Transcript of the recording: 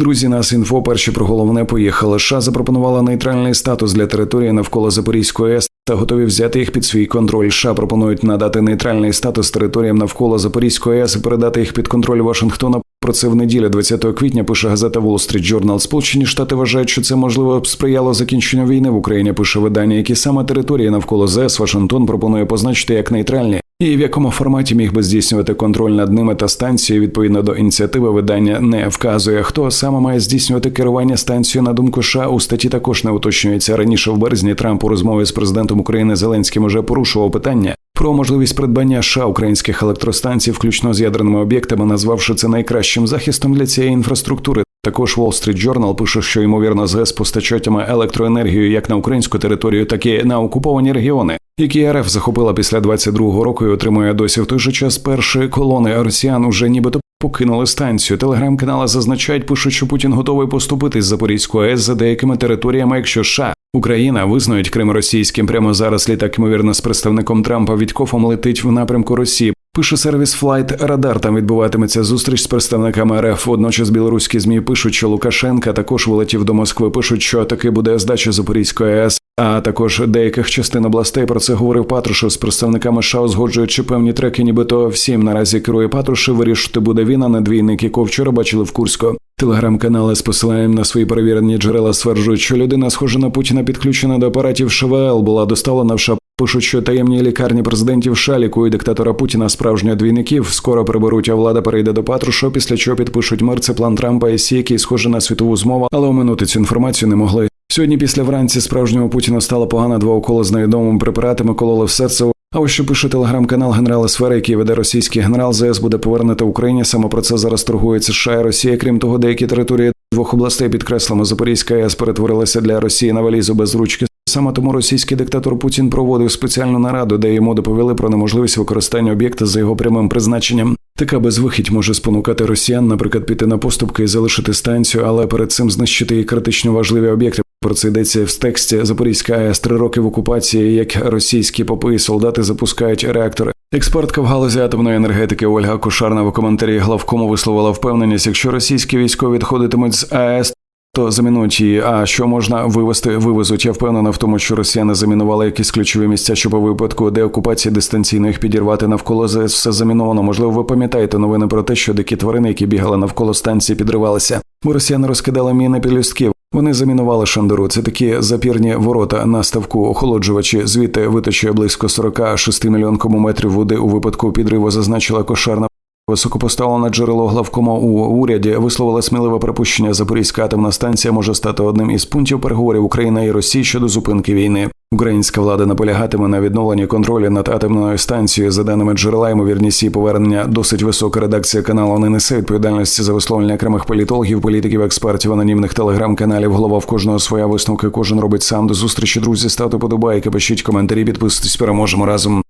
Друзі, нас інфо перші про головне поїхали. США запропонувала нейтральний статус для території навколо Запорізької АЕС та готові взяти їх під свій контроль. США пропонують надати нейтральний статус територіям навколо Запорізької АЕС і передати їх під контроль Вашингтона. Про це в неділю, 20 квітня, пише газета Wall Street Journal. Сполучені Штати вважають, що це можливо сприяло закінченню війни в Україні. Пише видання, які саме території навколо ЗС Вашингтон пропонує позначити як нейтральні. І в якому форматі міг би здійснювати контроль над ними та станцією відповідно до ініціативи видання не вказує, хто саме має здійснювати керування станцією на думку США у статті також не уточнюється раніше в березні. Трамп у розмові з президентом України Зеленським уже порушував питання про можливість придбання США українських електростанцій, включно з ядерними об'єктами, назвавши це найкращим захистом для цієї інфраструктури. Також Wall Street Journal пише, що ймовірно ЗС постачатиме електроенергію як на українську територію, так і на окуповані регіони, які РФ захопила після 22-го року і отримує досі в той же час перші колони росіян уже нібито покинули станцію. Телеграм-канали зазначають, пишуть, що Путін готовий поступити з Запорізької АЕС за деякими територіями, якщо США Україна визнають Крим російським прямо зараз. Літак ймовірно з представником Трампа Вітькофом летить в напрямку Росії. Пише сервіс Flight Radar, Там відбуватиметься зустріч з представниками РФ. Водночас білоруські змі пишуть, що Лукашенка також вилетів до Москви. Пишуть, що таки буде здача Запорізької АЕС, а також деяких частин областей. Про це говорив Патрушев з представниками США, узгоджуючи певні треки. Нібито всім наразі керує Патрушев. Вирішити буде він, а не двійник, якого вчора бачили в Курську. Телеграм-канали з посиланням на свої перевірені джерела стверджують, що людина, схожа на Путіна, підключена до апаратів ШВЛ, була доставлена в США. Пишуть, що таємні лікарні президентів США лікують диктатора Путіна справжнього двійників. Скоро приберуть, а влада перейде до Патрушо, після чого підпишуть мир. Це план Трампа і Сі, який схожий на світову змову, але оминути цю інформацію не могли. Сьогодні, після вранці, справжнього Путіна стала погана два уколи з невідомими препаратами кололи в серце. А ось що пише телеграм-канал генерала Сфери, який веде російський генерал ЗС буде повернуто Україні. Саме про це зараз торгується США і Росія. Крім того, деякі території двох областей підкреслимо Запорізька АЕС перетворилася для Росії на валізу без ручки. Саме тому російський диктатор Путін проводив спеціальну нараду, де йому доповіли про неможливість використання об'єкта за його прямим призначенням. Така безвихідь може спонукати росіян, наприклад, піти на поступки і залишити станцію, але перед цим знищити і критично важливі об'єкти. Про це йдеться в тексті Запорізька АЕС три роки в окупації, як російські попи і солдати запускають реактори. Експертка в галузі атомної енергетики Ольга Кошарна в коментарі главкому висловила впевненість, якщо російські військові відходитимуть з АЕС, то замінують її. А що можна вивести, вивезуть. Я впевнена в тому, що росіяни замінували якісь ключові місця, щоб у випадку деокупації дистанційно їх підірвати навколо ЗС все заміновано. Можливо, ви пам'ятаєте новини про те, що дикі тварини, які бігали навколо станції, підривалися. Бо росіяни розкидали міни підлюстків. Вони замінували шандеру. Це такі запірні ворота на ставку охолоджувачі. Звідти виточує близько 46 мільйон кубометрів води у випадку підриву, зазначила кошарна. Високопоставлене джерело главкома у уряді висловила сміливе припущення. Запорізька атомна станція може стати одним із пунктів переговорів України і Росії щодо зупинки війни. Українська влада наполягатиме на відновленні контролю над атомною станцією. За даними джерела, ймовірність її повернення досить висока. Редакція каналу не несе відповідальності за висловлення окремих політологів, політиків, експертів, анонімних телеграм-каналів. Голова в кожного своя висновки. Кожен робить сам до зустрічі. Друзі, ставте подобайки, пишіть коментарі, підписуйтесь. Переможемо разом.